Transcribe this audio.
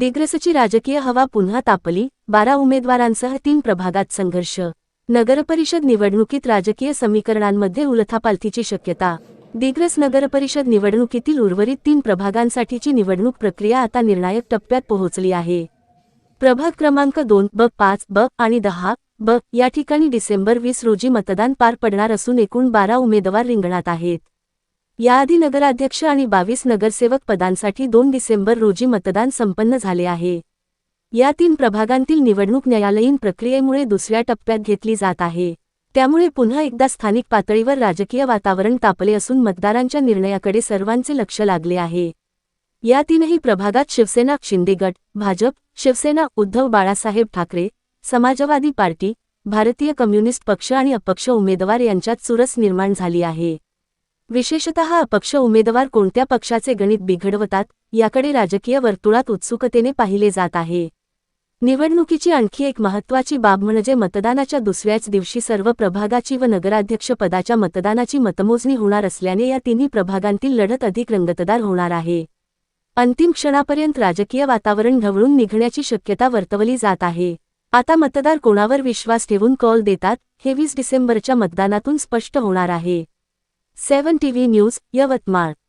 दिग्रसची राजकीय हवा पुन्हा तापली. बारा उमेदवारांसह तीन प्रभागात संघर्ष. नगरपरिषद निवडणुकीत राजकीय समीकरणांमध्ये उलथापालथीची शक्यता. दिग्रस नगरपरिषद निवडणुकीतील उर्वरित तीन प्रभागांसाठीची निवडणूक प्रक्रिया आता निर्णायक टप्प्यात पोहोचली आहे. प्रभाग क्रमांक दोन ब पाच ब आणि दहा ब या ठिकाणी डिसेंबर वीस रोजी मतदान पार पडणार असून एकूण बारा उमेदवार रिंगणात आहेत. याआधी नगराध्यक्ष आणि बावीस नगरसेवक पदांसाठी दोन डिसेंबर रोजी मतदान संपन्न झाले आहे. या तीन प्रभागांतील निवडणूक न्यायालयीन प्रक्रियेमुळे दुसऱ्या टप्प्यात घेतली जात आहे. त्यामुळे पुन्हा एकदा स्थानिक पातळीवर राजकीय वातावरण तापले असून मतदारांच्या निर्णयाकडे सर्वांचे लक्ष लागले आहे. या तीनही प्रभागात शिवसेना शिंदेगट भाजप शिवसेना उद्धव बाळासाहेब ठाकरे समाजवादी पार्टी भारतीय कम्युनिस्ट पक्ष आणि अपक्ष उमेदवार यांच्यात चुरस निर्माण झाली आहे. विशेषतः अपक्ष उमेदवार कोणत्या पक्षाचे गणित बिघडवतात याकडे राजकीय वर्तुळात उत्सुकतेने पाहिले जात आहे. निवडणुकीची आणखी एक महत्त्वाची बाब म्हणजे मतदानाच्या दुसऱ्याच दिवशी सर्व प्रभागाची व नगराध्यक्ष पदाच्या मतदानाची मतमोजणी होणार असल्याने या तिन्ही प्रभागांतील लढत अधिक रंगतदार होणार आहे. अंतिम क्षणापर्यंत राजकीय वातावरण ढवळून निघण्याची शक्यता वर्तवली जात आहे. आता मतदार कोणावर विश्वास ठेवून कॉल देतात हे वीस डिसेंबरच्या मतदानातून स्पष्ट होणार आहे. Seven TV news Yavatmal.